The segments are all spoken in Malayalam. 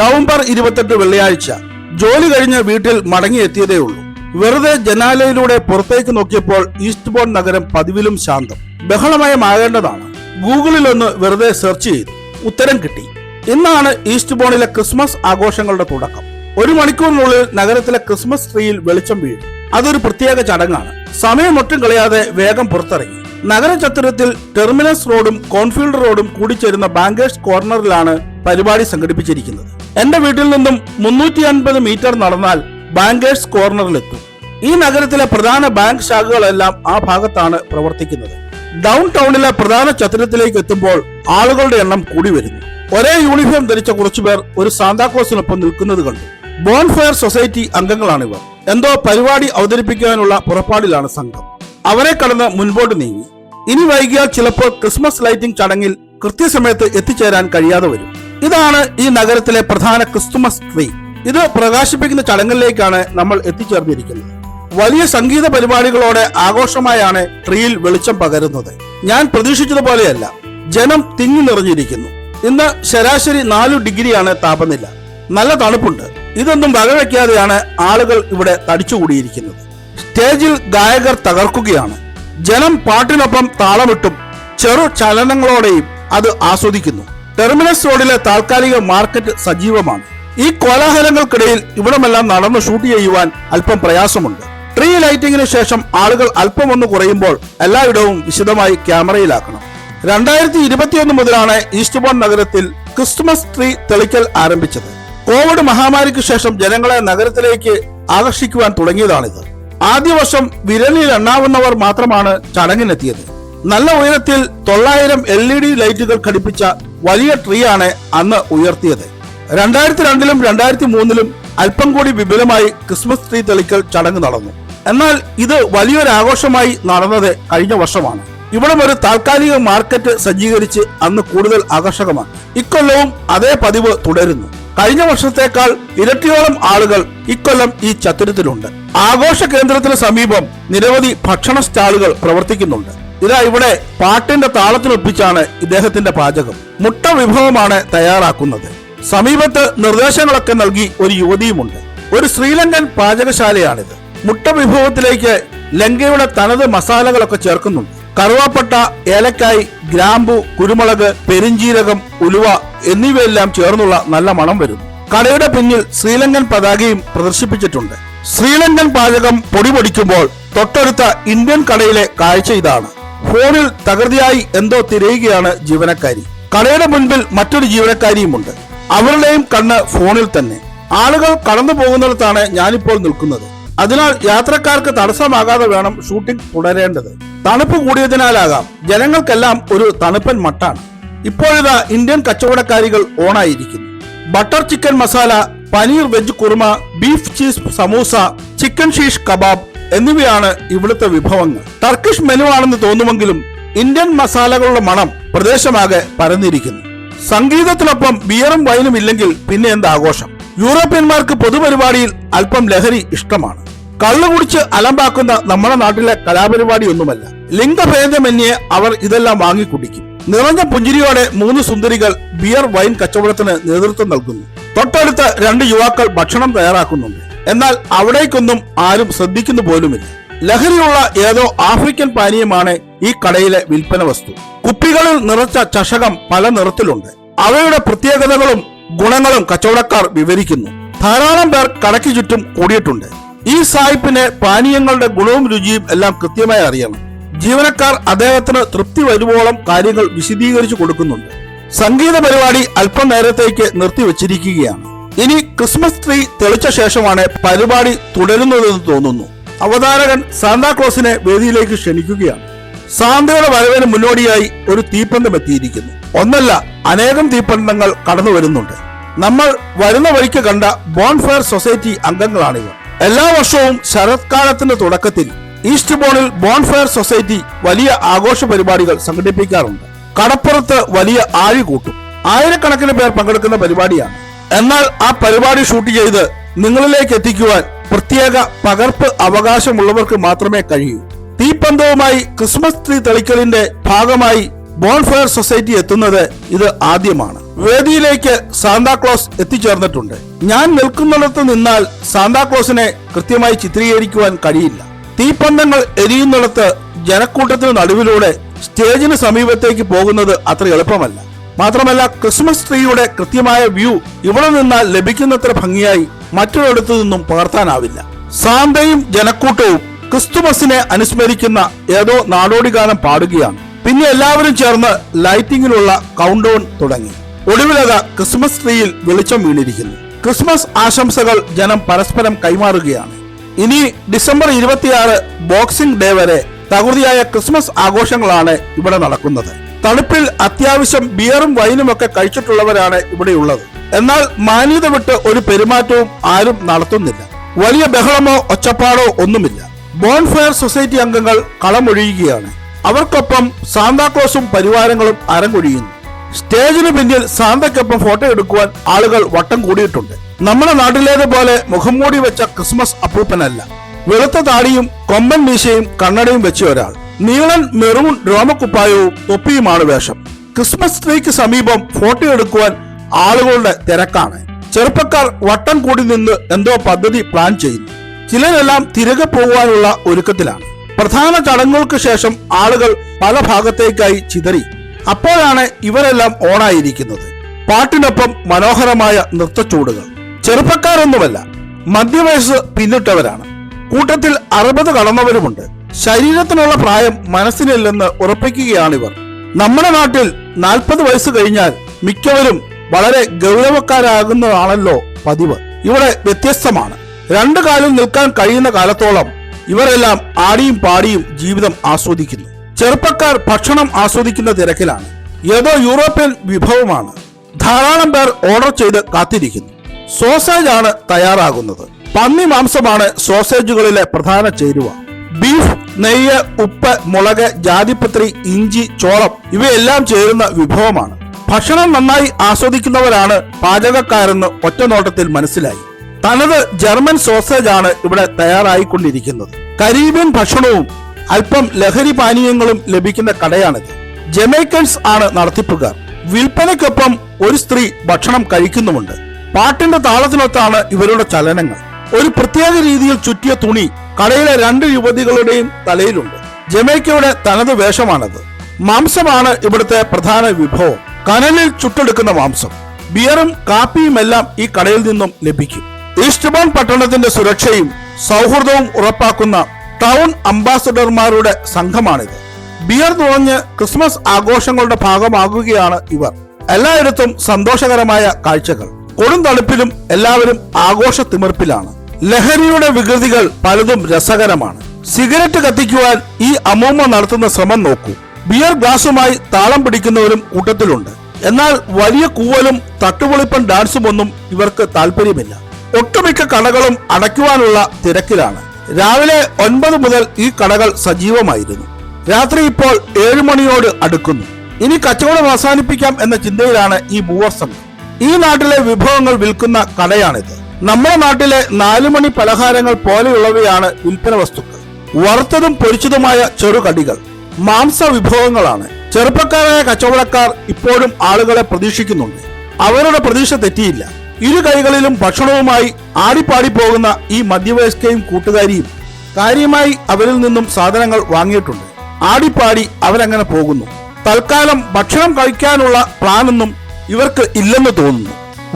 നവംബർ ഇരുപത്തെട്ട് വെള്ളിയാഴ്ച. ജോലി കഴിഞ്ഞ് വീട്ടിൽ മടങ്ങിയെത്തിയതേ ഉള്ളൂ. വെറുതെ ജനാലയിലൂടെ പുറത്തേക്ക് നോക്കിയപ്പോൾ ഈസ്റ്റ് ബോൺ നഗരം പതിവിലും ശാന്തം. ബഹളമയമാകേണ്ടതാണ് ഗൂഗിളിൽ ഒന്ന് വെറുതെ സെർച്ച് ചെയ്തു. ഉത്തരം കിട്ടി. ഇന്നാണ് ഈസ്റ്റ് ബോണിലെ ക്രിസ്മസ് ആഘോഷങ്ങളുടെ തുടക്കം. ഒരു മണിക്കൂറിനുള്ളിൽ നഗരത്തിലെ ക്രിസ്മസ് ട്രീയിൽ വെളിച്ചം വീഴും. അതൊരു പ്രത്യേക ചടങ്ങാണ്. സമയമൊട്ടും കളയാതെ വേഗം പുറത്തിറങ്ങി. നഗര ചത്തുരത്തിൽ ടെർമിനസ് റോഡും കോൺഫീൽഡ് റോഡും കൂടിച്ചേരുന്ന ബാങ്കേഴ്സ് കോർണറിലാണ് പരിപാടി സംഘടിപ്പിച്ചിരിക്കുന്നത്. എന്റെ വീട്ടിൽ നിന്നും മുന്നൂറ്റി അൻപത് മീറ്റർ നടന്നാൽ ബാങ്കേഴ്സ് കോർണറിലെത്തും. ഈ നഗരത്തിലെ പ്രധാന ബാങ്ക് ശാഖകളെല്ലാം ആ ഭാഗത്താണ് പ്രവർത്തിക്കുന്നത്. ഡൗൺ ടൗണിലെ പ്രധാന ചത്രത്തിലേക്ക് എത്തുമ്പോൾ ആളുകളുടെ എണ്ണം കൂടി വരുന്നു. ഒരേ യൂണിഫോം ധരിച്ച കുറച്ചുപേർ ഒരു സാന്താക്ലോസിനൊപ്പം നിൽക്കുന്നത് കണ്ടു. ബോൺഫയർ സൊസൈറ്റി അംഗങ്ങളാണിവർ. എന്തോ പരിപാടി അവതരിപ്പിക്കാനുള്ള പുറപ്പാടിലാണ് സംഘം. അവരെ കടന്ന് മുൻപോട്ട് നീങ്ങി. ഇനി വൈകിയാൽ ചിലപ്പോൾ ക്രിസ്മസ് ലൈറ്റിംഗ് ചടങ്ങിൽ കൃത്യസമയത്ത് എത്തിച്ചേരാൻ കഴിയാതെ വരും. ഇതാണ് ഈ നഗരത്തിലെ പ്രധാന ക്രിസ്തുമസ് ട്രീ. ഇത് പ്രകാശിപ്പിക്കുന്ന ചടങ്ങിലേക്കാണ് നമ്മൾ എത്തിച്ചേർന്നിരിക്കുന്നത്. വലിയ സംഗീത പരിപാടികളോടെ ആഘോഷമായാണ് ട്രീയിൽ വെളിച്ചം പകരുന്നത്. ഞാൻ പ്രതീക്ഷിച്ചതുപോലെയല്ല. ജനം തിങ്ങി നിറഞ്ഞിരിക്കുന്നു. ഇന്ന് ശരാശരി നാലു ഡിഗ്രിയാണ് താപനില. നല്ല തണുപ്പുണ്ട്. ഇതൊന്നും വകവെക്കാതെയാണ് ആളുകൾ ഇവിടെ തടിച്ചുകൂടിയിരിക്കുന്നത്. സ്റ്റേജിൽ ഗായകർ തകർക്കുകയാണ്. ജനം പാട്ടിനൊപ്പം താളമിട്ടും ചെറു ചലനങ്ങളോടെയും അത് ആസ്വദിക്കുന്നു. ടെർമിനസ് റോഡിലെ താൽക്കാലിക മാർക്കറ്റ് സജീവമാണ്. ഈ കോലാഹലങ്ങൾക്കിടയിൽ ഇവിടമെല്ലാം നടന്ന് ഷൂട്ട് ചെയ്യുവാൻ അല്പം പ്രയാസമുണ്ട്. ട്രീ ലൈറ്റിംഗിന് ശേഷം ആളുകൾ അല്പം ഒന്ന് കുറയുമ്പോൾ എല്ലായിടവും വിശദമായി ക്യാമറയിലാക്കണം. രണ്ടായിരത്തി ഇരുപത്തിയൊന്ന് മുതലാണ് ഈസ്റ്റ് ബോൺ നഗരത്തിൽ ക്രിസ്മസ് ട്രീ തെളിക്കൽ ആരംഭിച്ചത്. കോവിഡ് മഹാമാരിക്ക് ശേഷം ജനങ്ങളെ നഗരത്തിലേക്ക് ആകർഷിക്കുവാൻ തുടങ്ങിയതാണിത്. ആദ്യ വർഷം വിരലിൽ എണ്ണാവുന്നവർ മാത്രമാണ് ചടങ്ങിനെത്തിയത്. നല്ല ഉയരത്തിൽ തൊള്ളായിരം എൽ ഇ ഡി ലൈറ്റുകൾ ഘടിപ്പിച്ച വലിയ ട്രീ ആണ് അന്ന് ഉയർത്തിയത്. രണ്ടായിരത്തി രണ്ടിലും രണ്ടായിരത്തി മൂന്നിലും അല്പം കൂടി വിപുലമായി ക്രിസ്മസ് ട്രീ തെളിക്കൽ ചടങ്ങ് നടന്നു. എന്നാൽ ഇത് വലിയൊരു ആഘോഷമായി നടന്നത് കഴിഞ്ഞ വർഷമാണ്. ഇവിടം ഒരു താൽക്കാലിക മാർക്കറ്റ് സജ്ജീകരിച്ച് അന്ന് കൂടുതൽ ആകർഷകമാണ്. ഇക്കൊല്ലവും അതേ പതിവ് തുടരുന്നു. കഴിഞ്ഞ വർഷത്തേക്കാൾ ഇരട്ടിയോളം ആളുകൾ ഇക്കൊല്ലം ഈ ചത്തുരത്തിലുണ്ട്. ആഘോഷ കേന്ദ്രത്തിന് സമീപം നിരവധി ഭക്ഷണ സ്റ്റാളുകൾ പ്രവർത്തിക്കുന്നുണ്ട്. ഇതാ ഇവിടെ പാട്ടിന്റെ താളത്തിനൊപ്പിച്ചാണ് ഇദ്ദേഹത്തിന്റെ പാചകം. മുട്ട വിഭവമാണ് തയ്യാറാക്കുന്നത്. സമീപത്ത് നിർദ്ദേശങ്ങളൊക്കെ നൽകി ഒരു യുവതിയുമുണ്ട്. ഒരു ശ്രീലങ്കൻ പാചകശാലയാണിത്. മുട്ട വിഭവത്തിലേക്ക് ലങ്കയുടെ തനത് മസാലകളൊക്കെ ചേർക്കുന്നുണ്ട്. കറുവാപ്പട്ട ഏലക്കായ് ഗ്രാമ്പു കുരുമുളക് പെരിഞ്ചീരകം ഉലുവ എന്നിവയെല്ലാം ചേർന്നുള്ള നല്ല മണം വരുന്നു കടയുടെ പിന്നിൽ ശ്രീലങ്കൻ പതാകയും പ്രദർശിപ്പിച്ചിട്ടുണ്ട്. ശ്രീലങ്കൻ പാചകം പൊടിപൊടിക്കുമ്പോൾ തൊട്ടടുത്ത ഇന്ത്യൻ കടയിലെ കാഴ്ച ഇതാണ്. ഫോണിൽ തകൃതിയായി എന്തോ തിരയുകയാണ് ജീവനക്കാരി. കടയുടെ മുൻപിൽ മറ്റൊരു ജീവനക്കാരിയുമുണ്ട്. അവരുടെയും കണ്ണ് ഫോണിൽ തന്നെ. ആളുകൾ കടന്നു പോകുന്നിടത്താണ് ഞാനിപ്പോൾ നിൽക്കുന്നത്. അതിനാൽ യാത്രക്കാർക്ക് തടസ്സമാകാതെ വേണം ഷൂട്ടിംഗ് തുടരേണ്ടത്. തണുപ്പ് കൂടിയതിനാലാകാം. ജനങ്ങൾക്കെല്ലാം ഒരു തണുപ്പൻ മട്ടാണ്. ഇപ്പോഴിതാ ഇന്ത്യൻ കച്ചവടക്കാരികൾ ഓണായിരിക്കുന്നു. Butter chicken masala paneer veg kurma beef cheese samosa chicken shish kebab എന്നിവയാണ് ഇവിടുത്തെ വിഭവങ്ങൾ. ടർക്കിഷ് മെനു ആണെന്ന് തോന്നുമെങ്കിലും ഇന്ത്യൻ മസാലകളുടെ മണം പ്രദേശമാകെ പരന്നിരിക്കുന്നു. സംഗീതത്തിനൊപ്പം ബിയറും വൈനും ഇല്ലെങ്കിൽ പിന്നെ എന്ത് ആഘോഷം? യൂറോപ്യന്മാർക്ക് പൊതുപരിപാടിയിൽ അല്പം ലഹരി ഇഷ്ടമാണ്. കള്ളു കുടിച്ച് അലമ്പാക്കുന്ന നമ്മുടെ നാട്ടിലെ കലാപരിപാടിയൊന്നുമല്ല. ലിംഗഭേദമന്യേ അവർ ഇതെല്ലാം വാങ്ങിക്കുടിക്കും. നിറഞ്ഞ പുഞ്ചിരിയോടെ മൂന്ന് സുന്ദരികൾ ബിയർ വൈൻ കച്ചവടത്തിന് നേതൃത്വം നൽകുന്നു. തൊട്ടടുത്ത് രണ്ട് യുവാക്കൾ ഭക്ഷണം തയ്യാറാക്കുന്നുണ്ട്. എന്നാൽ അവിടേക്കൊന്നും ആരും ശ്രദ്ധിക്കുന്നു പോലുമില്ല. ലഹരിയുള്ള ഏതോ ആഫ്രിക്കൻ പാനീയമാണ് ഈ കടയിലെ വിൽപ്പന വസ്തു. കുപ്പികളിൽ നിറച്ച ചഷകം പല നിറത്തിലുണ്ട്. അവയുടെ പ്രത്യേകതകളും ഗുണങ്ങളും കച്ചവടക്കാർ വിവരിക്കുന്നു. ധാരാളം പേർ കടയ്ക്ക് ചുറ്റും കൂടിയിട്ടുണ്ട്. ഈ സായിപ്പിന് പാനീയങ്ങളുടെ ഗുണവും രുചിയും എല്ലാം കൃത്യമായി അറിയണം. ജീവനക്കാർ അദ്ദേഹത്തിന് തൃപ്തി വരുവോളം കാര്യങ്ങൾ വിശദീകരിച്ചു കൊടുക്കുന്നുണ്ട്. സംഗീത പരിപാടി അല്പം നേരത്തേക്ക് നിർത്തിവച്ചിരിക്കുകയാണ്. ഇനി ക്രിസ്മസ് ട്രീ തെളിച്ച ശേഷമാണ് പരിപാടി തുടരുന്നതെന്ന് തോന്നുന്നു. അവതാരകൻ സാന്താക്ലോസിനെ വേദിയിലേക്ക് ക്ഷണിക്കുകയാണ്. സാന്തയുടെ വരവിന് മുന്നോടിയായി ഒരു തീപ്പന്തം എത്തിയിരിക്കുന്നു. ഒന്നല്ല അനേകം തീപ്പന്തങ്ങൾ കടന്നു വരുന്നുണ്ട്. നമ്മൾ വരുന്ന വഴിക്ക് കണ്ട ബോൺഫയർ സൊസൈറ്റി അംഗങ്ങളാണിവർ. എല്ലാ വർഷവും ശരത്കാലത്തിന്റെ തുടക്കത്തിൽ ഈസ്റ്റ് ബോണിൽ ബോൺഫയർ സൊസൈറ്റി വലിയ ആഘോഷ പരിപാടികൾ സംഘടിപ്പിക്കാറുണ്ട്. കടപ്പുറത്ത് വലിയ ആഴി കൂട്ടും. ആയിരക്കണക്കിന് പേർ പങ്കെടുക്കുന്ന പരിപാടിയാണ്. എന്നാൽ ആ പരിപാടി ഷൂട്ട് ചെയ്ത് നിങ്ങളിലേക്ക് എത്തിക്കുവാൻ പ്രത്യേക പകർപ്പ് അവകാശമുള്ളവർക്ക് മാത്രമേ കഴിയൂ. തീപ്പന്തവുമായി ക്രിസ്മസ് ട്രീ തെളിക്കലിന്റെ ഭാഗമായി ബോൺഫയർ സൊസൈറ്റി എത്തുന്നത് ഇത് ആദ്യമാണ്. വേദിയിലേക്ക് സാന്താക്ലോസ് എത്തിച്ചേർന്നിട്ടുണ്ട്. ഞാൻ നിൽക്കുന്നിടത്ത് നിന്നാൽ സാന്താക്ലോസിനെ കൃത്യമായി ചിത്രീകരിക്കുവാൻ കഴിയില്ല. തീപ്പന്തങ്ങൾ എരിയുന്നിടത്ത് ജനക്കൂട്ടത്തിന് നടുവിലൂടെ സ്റ്റേജിന് സമീപത്തേക്ക് പോകുന്നത് അത്ര എളുപ്പമല്ല. മാത്രമല്ല ക്രിസ്മസ് ട്രീയുടെ കൃത്യമായ വ്യൂ ഇവിടെ നിന്നാൽ ലഭിക്കുന്നത്ര ഭംഗിയായി മറ്റൊരിടത്തു നിന്നും പകർത്താനാവില്ല. സാന്തയും ജനക്കൂട്ടവും ക്രിസ്തുമസിനെ അനുസ്മരിക്കുന്ന ഏതോ നാടോടി ഗാനം പാടുകയാണ്. പിന്നെ എല്ലാവരും ചേർന്ന് ലൈറ്റിങ്ങിലുള്ള കൗണ്ട് ഡൗൺ തുടങ്ങി. ഒടുവിലത ക്രിസ്മസ് ട്രീയിൽ വെളിച്ചം വീണിരിക്കുന്നു. ക്രിസ്മസ് ആശംസകൾ ജനം പരസ്പരം കൈമാറുകയാണ്. ഇനി ഡിസംബർ ഇരുപത്തിയാറ് ബോക്സിംഗ് ഡേ വരെ തകൃതിയായ ക്രിസ്മസ് ആഘോഷങ്ങളാണ് ഇവിടെ നടക്കുന്നത്. തണുപ്പിൽ അത്യാവശ്യം ബിയറും വൈനും ഒക്കെ കഴിച്ചിട്ടുള്ളവരാണ് ഇവിടെയുള്ളത്. എന്നാൽ മാന്യത വിട്ട് ഒരു പെരുമാറ്റവും ആരും നടത്തുന്നില്ല. വലിയ ബഹളമോ ഒച്ചപ്പാടോ ഒന്നുമില്ല. ബോൺഫയർ സൊസൈറ്റി അംഗങ്ങൾ കളമൊഴിയുകയാണ്. അവർക്കൊപ്പം സാന്താക്ലോസും പരിവാരങ്ങളും അരങ്ങൊഴിയുന്നു. സ്റ്റേജിന് പിന്നിൽ സാന്തയ്ക്കൊപ്പം ഫോട്ടോ എടുക്കുവാൻ ആളുകൾ വട്ടം കൂടിയിട്ടുണ്ട്. നമ്മുടെ നാട്ടിലേതുപോലെ മുഖം മൂടി വെച്ച ക്രിസ്മസ് അപ്പൂപ്പനല്ല. വെളുത്ത താടിയും കൊമ്പൻ മീശയും കണ്ണടയും വെച്ച ഒരാൾ. നീളൻ മെറൂൺ രോമക്കുപ്പായവും തൊപ്പിയുമാണ് വേഷം. ക്രിസ്മസ് ട്രീക്ക് സമീപം ഫോട്ടോ എടുക്കുവാൻ ആളുകളുടെ തിരക്കാണ്. ചെറുപ്പക്കാർ വട്ടം കൂടി നിന്ന് എന്തോ പദ്ധതി പ്ലാൻ ചെയ്യുന്നു. ചിലരെല്ലാം തിരികെ പോകുവാനുള്ള ഒരുക്കത്തിലാണ്. പ്രധാന ചടങ്ങുകൾക്ക് ശേഷം ആളുകൾ പല ഭാഗത്തേക്കായി ചിതറി. അപ്പോഴാണ് ഇവരെല്ലാം ഓണായിരിക്കുന്നത്. പാട്ടിനൊപ്പം മനോഹരമായ നൃത്തച്ചൂടുകൾ. ചെറുപ്പക്കാരൊന്നുമല്ല മധ്യവയസ്സ് പിന്നിട്ടവരാണ്. കൂട്ടത്തിൽ അറുപത് കടന്നവരുമുണ്ട്. ശരീരത്തിനുള്ള പ്രായം മനസ്സിനില്ലെന്ന് ഉറപ്പിക്കുകയാണിവർ. നമ്മുടെ നാട്ടിൽ നാൽപ്പത് വയസ്സ് കഴിഞ്ഞാൽ മിക്കവരും വളരെ ഗൗരവക്കാരാകുന്നതാണല്ലോ പതിവ്. ഇവിടെ വ്യത്യസ്തമാണ്. രണ്ടു കാലിൽ നിൽക്കാൻ കഴിയുന്ന കാലത്തോളം ഇവരെല്ലാം ആടിയും പാടിയും ജീവിതം ആസ്വദിക്കുന്നു. ചെറുപ്പക്കാർ ഭക്ഷണം ആസ്വദിക്കുന്ന തിരക്കിലാണ്. ഏതോ യൂറോപ്യൻ വിഭവമാണ്. ധാരാളം പേർ ഓർഡർ ചെയ്ത് കാത്തിരിക്കുന്നു. സോസേജ് ആണ് തയ്യാറാകുന്നത്. പന്നി മാംസമാണ് സോസേജുകളിലെ പ്രധാന ചേരുവ. ബീഫ് നെയ്യ് ഉപ്പ് മുളക് ജാതിപത്രി ഇഞ്ചി ചോളം ഇവയെല്ലാം ചേരുന്ന വിഭവമാണ്. ഭക്ഷണം നന്നായി ആസ്വദിക്കുന്നവരാണ് പാചകക്കാരെന്ന് ഒറ്റ നോട്ടത്തിൽ മനസ്സിലായി. തനത് ജർമ്മൻ സോസേജ് ആണ് ഇവിടെ തയ്യാറായിക്കൊണ്ടിരിക്കുന്നത്. കരീബിയൻ ഭക്ഷണവും അല്പം ലഹരി പാനീയങ്ങളും ലഭിക്കുന്ന കടയാണിത്. ജമൈക്കൻസ് ആണ് നടത്തിപ്പുകാർ. വിൽപ്പനയ്ക്കൊപ്പം ഒരു സ്ത്രീ ഭക്ഷണം കഴിക്കുന്നുമുണ്ട്. പാട്ടിന്റെ താളത്തിനൊത്താണ് ഇവരുടെ ചലനങ്ങൾ. ഒരു പ്രത്യേക രീതിയിൽ ചുറ്റിയ തുണി കടയിലെ രണ്ട് യുവതികളുടെയും തലയിലുണ്ട്. ജമൈക്കയുടെ തനത് വേഷമാണത്. മാംസമാണ് ഇവിടുത്തെ പ്രധാന വിഭവം. കനലിൽ ചുട്ടെടുക്കുന്ന മാംസം. ബിയറും കാപ്പിയും എല്ലാം ഈ കടയിൽ നിന്നും ലഭിക്കും. ഈസ്റ്റ്ബോൺ പട്ടണത്തിന്റെ സുരക്ഷയും സൗഹൃദവും ഉറപ്പാക്കുന്ന ടൗൺ അംബാസഡർമാരുടെ സംഘമാണിത്. ബിയർ തുറഞ്ഞ് ക്രിസ്മസ് ആഘോഷങ്ങളുടെ ഭാഗമാകുകയാണ് ഇവർ. എല്ലായിടത്തും സന്തോഷകരമായ കാഴ്ചകൾ. കൊടും തണുപ്പിലും എല്ലാവരും ആഘോഷ തിമിർപ്പിലാണ് ലഹരിയുടെ വികൃതികൾ പലതും രസകരമാണ്. സിഗരറ്റ് കത്തിക്കുവാൻ ഈ അമ്മൂമ്മ നടത്തുന്ന ശ്രമം നോക്കൂ. ബിയർ ഗ്ലാസുമായി താളം പിടിക്കുന്നവരും കൂട്ടത്തിലുണ്ട്. എന്നാൽ വലിയ കൂവലും തട്ടുപൊളിപ്പൻ ഡാൻസും ഒന്നും ഇവർക്ക് താല്പര്യമില്ല ഒട്ടുമിക്ക കടകളും അടയ്ക്കുവാനുള്ള തിരക്കിലാണ്. രാവിലെ ഒൻപത് മുതൽ ഈ കടകൾ സജീവമായിരുന്നു. രാത്രി ഇപ്പോൾ ഏഴുമണിയോട് അടുക്കുന്നു. ഇനി കച്ചവടം അവസാനിപ്പിക്കാം എന്ന ചിന്തയിലാണ് ഈ മൂവർ സംഘം ഈ നാട്ടിലെ വിഭവങ്ങൾ വിൽക്കുന്ന കടയാണിത്. നമ്മുടെ നാട്ടിലെ നാലുമണി പലഹാരങ്ങൾ പോലെയുള്ളവയാണ് വിൽപ്പന വസ്തുക്കൾ. വറുത്തതും പൊരിച്ചതുമായ ചെറുകടികൾ. മാംസ വിഭവങ്ങളാണ്. ചെറുപ്പക്കാരായ കച്ചവടക്കാർ ഇപ്പോഴും ആളുകളെ പ്രതീക്ഷിക്കുന്നുണ്ട്. അവരുടെ പ്രതീക്ഷ തെറ്റിയില്ല. ഇരു കൈകളിലും ഭക്ഷണവുമായി ആടിപ്പാടി പോകുന്ന ഈ മധ്യവയസ്കയും കൂട്ടുകാരിയും കാര്യമായി അവരിൽ നിന്നും സാധനങ്ങൾ വാങ്ങിയിട്ടുണ്ട്. ആടിപ്പാടി അവരങ്ങനെ പോകുന്നു. തൽക്കാലം ഭക്ഷണം കഴിക്കാനുള്ള പ്ലാനൊന്നും ഇവർക്ക് ഇല്ലെന്ന് തോന്നുന്നു.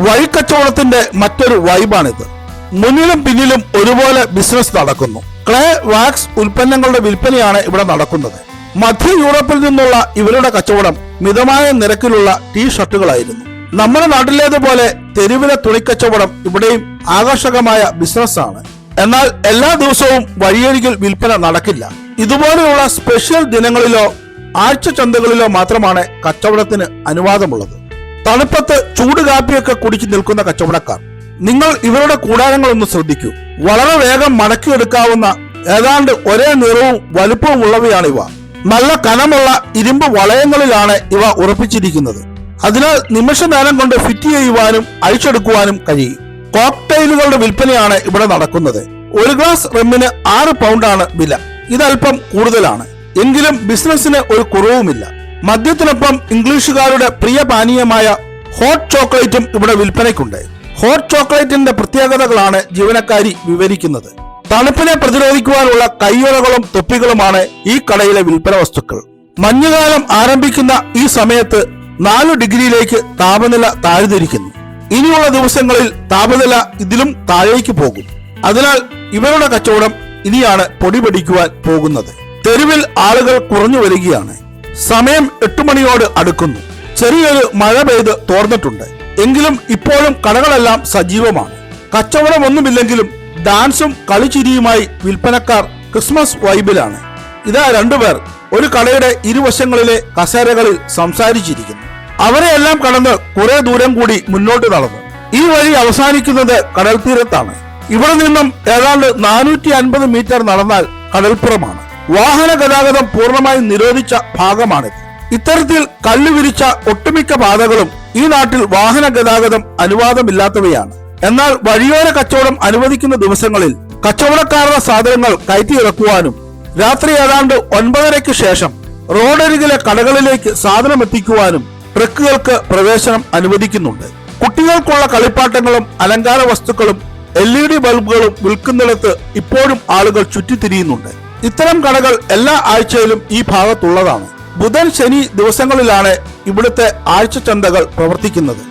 വഴിക്കച്ചവടത്തിന്റെ മറ്റൊരു വൈബാണിത് മുന്നിലും പിന്നിലും ഒരുപോലെ ബിസിനസ് നടക്കുന്നു. ക്ലേ വാക്സ് ഉൽപ്പന്നങ്ങളുടെ വിൽപ്പനയാണ് ഇവിടെ നടക്കുന്നത്. മധ്യ യൂറോപ്പിൽ നിന്നുള്ള ഇവരുടെ കച്ചവടം മിതമായ നിരക്കിലുള്ള ടീ ഷർട്ടുകളായിരുന്നു നമ്മുടെ നാട്ടിലേതുപോലെ തെരുവിലെ തുണിക്കച്ചവടം ഇവിടെയും ആകർഷകമായ ബിസിനസ്സാണ് എന്നാൽ എല്ലാ ദിവസവും വഴിയരികിൽ വിൽപ്പന നടക്കില്ല. ഇതുപോലെയുള്ള സ്പെഷ്യൽ ദിനങ്ങളിലോ ആഴ്ച ചന്തകളിലോ മാത്രമാണ് കച്ചവടത്തിന് അനുവാദമുള്ളത്. തണുപ്പത്ത് ചൂട് കാപ്പിയൊക്കെ കുടിച്ച് നിൽക്കുന്ന കച്ചവടക്കാർ. നിങ്ങൾ ഇവരുടെ കൂടാരങ്ങളൊന്ന് ശ്രദ്ധിക്കൂ. വളരെ വേഗം മടക്കിയെടുക്കാവുന്ന ഏതാണ്ട് ഒരേ നിറവും വലുപ്പവും ഉള്ളവയാണ് ഇവ. നല്ല കനമുള്ള ഇരുമ്പ് വളയങ്ങളിലാണ് ഇവ ഉറപ്പിച്ചിരിക്കുന്നത്. അതിനാൽ നിമിഷ നേരം കൊണ്ട് ഫിറ്റ് ചെയ്യുവാനും അഴിച്ചെടുക്കുവാനും കഴിയും. കോക്ടൈലുകളുടെ വിൽപ്പനയാണ് ഇവിടെ നടക്കുന്നത്. ഒരു ഗ്ലാസ് റമ്മിന് ആറ് പൗണ്ടാണ് വില. ഇതല്പം കൂടുതലാണ്. എങ്കിലും ബിസിനസ്സിന് ഒരു കുറവുമില്ല. മദ്യത്തിനൊപ്പം ഇംഗ്ലീഷുകാരുടെ പ്രിയ പാനീയമായ ഹോട്ട് ചോക്ലേറ്റും ഇവിടെ വിൽപ്പനയ്ക്കുണ്ട്. ഹോട്ട് ചോക്ലേറ്റിന്റെ പ്രത്യേകതകളാണ് ജീവനക്കാരി വിവരിക്കുന്നത്. തണുപ്പിനെ പ്രതിരോധിക്കുവാനുള്ള കയ്യുറകളും തൊപ്പികളുമാണ് ഈ കടയിലെ വിൽപ്പന വസ്തുക്കൾ. മഞ്ഞുകാലം ആരംഭിക്കുന്ന ഈ സമയത്ത് നാല് ഡിഗ്രിയിലേക്ക് താപനില താഴ്ന്നിരിക്കുന്നു. ഇനിയുള്ള ദിവസങ്ങളിൽ താപനില ഇതിലും താഴേക്ക് പോകും. അതിനാൽ ഇവരുടെ കച്ചവടം ഇനിയാണ് പൊടിപൊടിക്കുവാൻ പോകുന്നത്. തെരുവിൽ ആളുകൾ കുറഞ്ഞു വരികയാണ്. സമയം എട്ടു മണിയോട് അടുക്കുന്നു. ചെറിയൊരു മഴ പെയ്ത് തോർന്നിട്ടുണ്ട്. എങ്കിലും ഇപ്പോഴും കടകളെല്ലാം സജീവമാണ്. കച്ചവടമൊന്നുമില്ലെങ്കിലും ഡാൻസും കളിച്ചിരിയുമായി വിൽപ്പനക്കാർ ക്രിസ്മസ് വൈബിലാണ്. ഇതാ രണ്ടുപേർ ഒരു കടയുടെ ഇരുവശങ്ങളിലെ കസേരകളിൽ സംസാരിച്ചിരിക്കുന്നു. അവരെയെല്ലാം കടന്ന് കുറെ ദൂരം കൂടി മുന്നോട്ട് നടന്നു. ഈ വഴി അവസാനിക്കുന്നത് കടൽ തീരത്താണ് ഇവിടെ നിന്നും ഏതാണ്ട് നാനൂറ്റി അൻപത് മീറ്റർ നടന്നാൽ കടൽപ്പുറമാണ്. വാഹന ഗതാഗതം പൂർണമായും നിരോധിച്ച ഭാഗമാണിത്. ഇത്തരത്തിൽ കല്ലുവിരിച്ച ഒട്ടുമിക്ക പാതകളും ഈ നാട്ടിൽ വാഹന ഗതാഗതം അനുവാദമില്ലാത്തവയാണ്. എന്നാൽ വഴിയോര കച്ചവടം അനുവദിക്കുന്ന ദിവസങ്ങളിൽ കച്ചവടക്കാരുടെ സാധനങ്ങൾ കയറ്റിയിറക്കുവാനും രാത്രി ഏതാണ്ട് ഒൻപതരയ്ക്ക് ശേഷം റോഡരികിലെ കടകളിലേക്ക് സാധനം എത്തിക്കുവാനും ട്രക്കുകൾക്ക് പ്രവേശനം അനുവദിക്കുന്നുണ്ട്. കുട്ടികൾക്കുള്ള കളിപ്പാട്ടങ്ങളും അലങ്കാര വസ്തുക്കളും എൽ ഇ ഡി ബൾബുകളും വിൽക്കുന്നിടത്ത് ഇപ്പോഴും ആളുകൾ ചുറ്റിത്തിരിയുന്നുണ്ട്. ഇത്തരം കടകൾ എല്ലാ ആഴ്ചയിലും ഈ ഭാഗത്തുള്ളതാണ്. ബുധൻ ശനി ദിവസങ്ങളിലാണ് ഇവിടുത്തെ ആഴ്ച ചന്തകൾ പ്രവർത്തിക്കുന്നത്.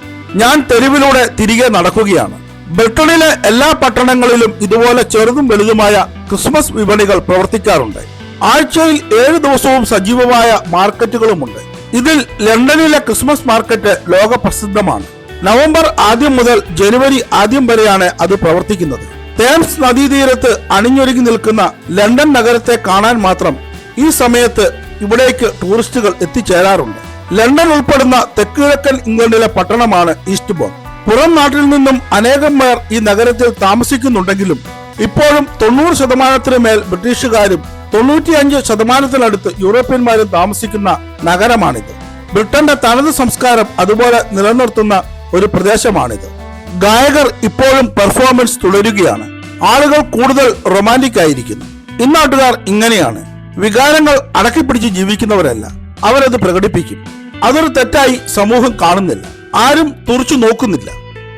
ഞാൻ തെരുവിലൂടെ തിരികെ നടക്കുകയാണ്. ബ്രിട്ടണിലെ എല്ലാ പട്ടണങ്ങളിലും ഇതുപോലെ ചെറുതും വലുതുമായ ക്രിസ്മസ് വിപണികൾ പ്രവർത്തിക്കാറുണ്ട്. ആഴ്ചയിൽ ഏഴ് ദിവസവും സജീവമായ മാർക്കറ്റുകളുമുണ്ട്. ഇതിൽ ലണ്ടനിലെ ക്രിസ്മസ് മാർക്കറ്റ് ലോക പ്രസിദ്ധമാണ് നവംബർ ആദ്യം മുതൽ ജനുവരി ആദ്യം വരെയാണ് അത് പ്രവർത്തിക്കുന്നത്. തേംസ് നദീതീരത്ത് അണിഞ്ഞൊരുങ്ങി നിൽക്കുന്ന ലണ്ടൻ നഗരത്തെ കാണാൻ മാത്രം ഈ സമയത്ത് ഇവിടേക്ക് ടൂറിസ്റ്റുകൾ എത്തിച്ചേരാറുണ്ട്. ലണ്ടൻ ഉൾപ്പെടുന്ന തെക്കുകിഴക്കൻ ഇംഗ്ലണ്ടിലെ പട്ടണമാണ് ഈസ്റ്റ് ബോൺ. പുറം നാട്ടിൽ നിന്നും അനേകം പേർ ഈ നഗരത്തിൽ താമസിക്കുന്നുണ്ടെങ്കിലും ഇപ്പോഴും തൊണ്ണൂറ് ശതമാനത്തിന് മേൽ ബ്രിട്ടീഷുകാരും തൊണ്ണൂറ്റിയഞ്ച് ശതമാനത്തിനടുത്ത് യൂറോപ്യന്മാരും താമസിക്കുന്ന നഗരമാണിത്. ബ്രിട്ടന്റെ തനത് സംസ്കാരം അതുപോലെ നിലനിർത്തുന്ന ഒരു പ്രദേശമാണിത്. ഗായകർ ഇപ്പോഴും പെർഫോമൻസ് തുടരുകയാണ്. ആളുകൾ കൂടുതൽ റൊമാന്റിക് ആയിരിക്കുന്നു. ഇന്നാട്ടുകാർ ഇങ്ങനെയാണ്. വികാരങ്ങൾ അടക്കിപ്പിടിച്ച് ജീവിക്കുന്നവരല്ല. അവരത് പ്രകടിപ്പിക്കും. അതൊരു തെറ്റായി സമൂഹം കാണുന്നില്ല. ആരും തുറച്ചു നോക്കുന്നില്ല.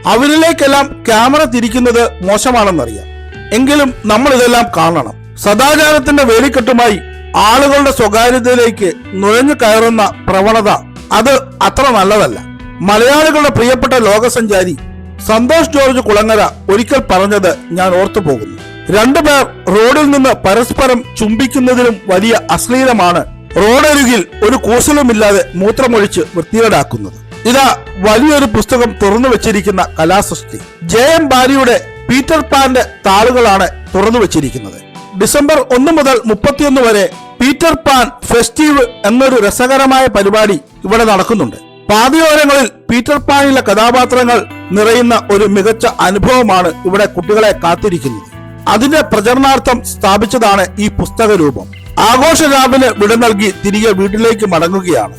അവരിലേക്കെല്ലാം ക്യാമറ തിരിക്കുന്നത് മോശമാണെന്നറിയാം. എങ്കിലും നമ്മൾ ഇതെല്ലാം കാണണം. സദാചാരത്തിന്റെ വേലിക്കെട്ടുമായി ആളുകളുടെ സ്വകാര്യതയിലേക്ക് നുഴഞ്ഞു കയറുന്ന പ്രവണത അത് അത്ര നല്ലതല്ല. മലയാളികളുടെ പ്രിയപ്പെട്ട ലോകസഞ്ചാരി സന്തോഷ് ജോർജ് കുളങ്ങര ഒരിക്കൽ പറഞ്ഞത് ഞാൻ ഓർത്തു പോകുന്നു. രണ്ടുപേർ റോഡിൽ നിന്ന് പരസ്പരം ചുംബിക്കുന്നതിലും വലിയ അശ്ലീലമാണ് റോഡരികിൽ ഒരു കൂസലുമില്ലാതെ മൂത്രമൊഴിച്ച് വൃത്തികേടാക്കുന്നത്. ഇതാ വലിയൊരു പുസ്തകം തുറന്നു വെച്ചിരിക്കുന്ന കലാസൃഷ്ടി. ജെ എം ബാലിയുടെ പീറ്റർ പാന്റെ താളുകളാണ് തുറന്നു വെച്ചിരിക്കുന്നത്. ഡിസംബർ ഒന്ന് മുതൽ മുപ്പത്തിയൊന്ന് വരെ പീറ്റർ പാൻ ഫെസ്റ്റീവ് എന്നൊരു രസകരമായ പരിപാടി ഇവിടെ നടക്കുന്നുണ്ട്. പാതയോരങ്ങളിൽ പീറ്റർ പാനിലെ കഥാപാത്രങ്ങൾ നിറയുന്ന ഒരു മികച്ച അനുഭവമാണ് ഇവിടെ കുട്ടികളെ കാത്തിരിക്കുന്നത്. അതിന്റെ പ്രചരണാർത്ഥം സ്ഥാപിച്ചതാണ് ഈ പുസ്തക രൂപം ആഘോഷ രാവിലെ വിട നൽകി തിരികെ വീട്ടിലേക്ക് മടങ്ങുകയാണ്.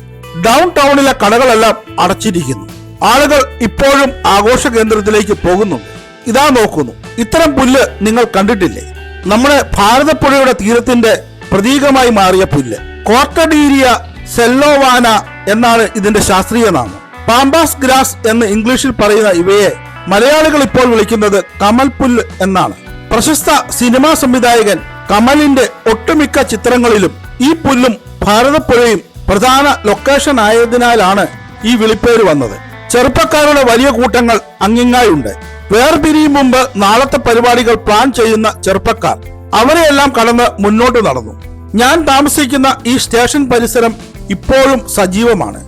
ഡൗൺ ടൗണിലെ കടകളെല്ലാം അടച്ചിരിക്കുന്നു. ആളുകൾ ഇപ്പോഴും ആഘോഷ കേന്ദ്രത്തിലേക്ക് പോകുന്നുണ്ട്. ഇതാ നോക്കുന്നു. ഇത്തരം പുല്ല് നിങ്ങൾ കണ്ടിട്ടില്ലേ? നമ്മുടെ ഭാരതപ്പുഴയുടെ തീരത്തിന്റെ പ്രതീകമായി മാറിയ പുല്ല്. കോർട്ടഡീരിയ സെല്ലോവാന എന്നാണ് ഇതിന്റെ ശാസ്ത്രീയ നാമം. പാമ്പാസ് ഗ്രാസ് എന്ന് ഇംഗ്ലീഷിൽ പറയുന്ന ഇവയെ മലയാളികൾ ഇപ്പോൾ വിളിക്കുന്നത് കമൽ പുല്ല് എന്നാണ്. പ്രശസ്ത സിനിമാ സംവിധായകൻ കമലിന്റെ ഒട്ടുമിക്ക ചിത്രങ്ങളിലും ഈ പുല്ലും ഭാരതപ്പുഴയും പ്രധാന ലൊക്കേഷൻ ആയതിനാലാണ് ഈ വിളിപ്പേര് വന്നത്. ചെറുപ്പക്കാരുടെ വലിയ കൂട്ടങ്ങൾ അങ്ങിങ്ങായുണ്ട്. വേർപിരിയും മുമ്പ് നാളത്തെ പരിപാടികൾ പ്ലാൻ ചെയ്യുന്ന ചെറുപ്പക്കാർ. അവരെയെല്ലാം കടന്ന് മുന്നോട്ട് നടന്നു. ഞാൻ താമസിക്കുന്ന ഈ സ്റ്റേഷൻ പരിസരം ഇപ്പോഴും സജീവമാണ്.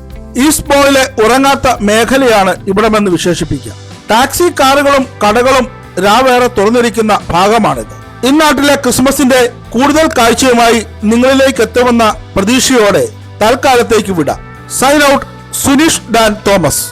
ഈസ്റ്റ് ബോയിലെ ഉറങ്ങാത്ത മേഖലയാണ് ഇവിടമെന്ന് വിശേഷിപ്പിക്കുക. ടാക്സി കാറുകളും കടകളും രാവേറെ തുറന്നിരിക്കുന്ന ഭാഗമാണിത്. ഇന്നാട്ടിലെ ക്രിസ്മസിന്റെ കൂടുതൽ കാഴ്ചയുമായി നിങ്ങളിലേക്ക് എത്തുമെന്ന പ്രതീക്ഷയോടെ തൽക്കാലത്തേക്ക് വിടാം. Sign out Suneesh Dan Thomas.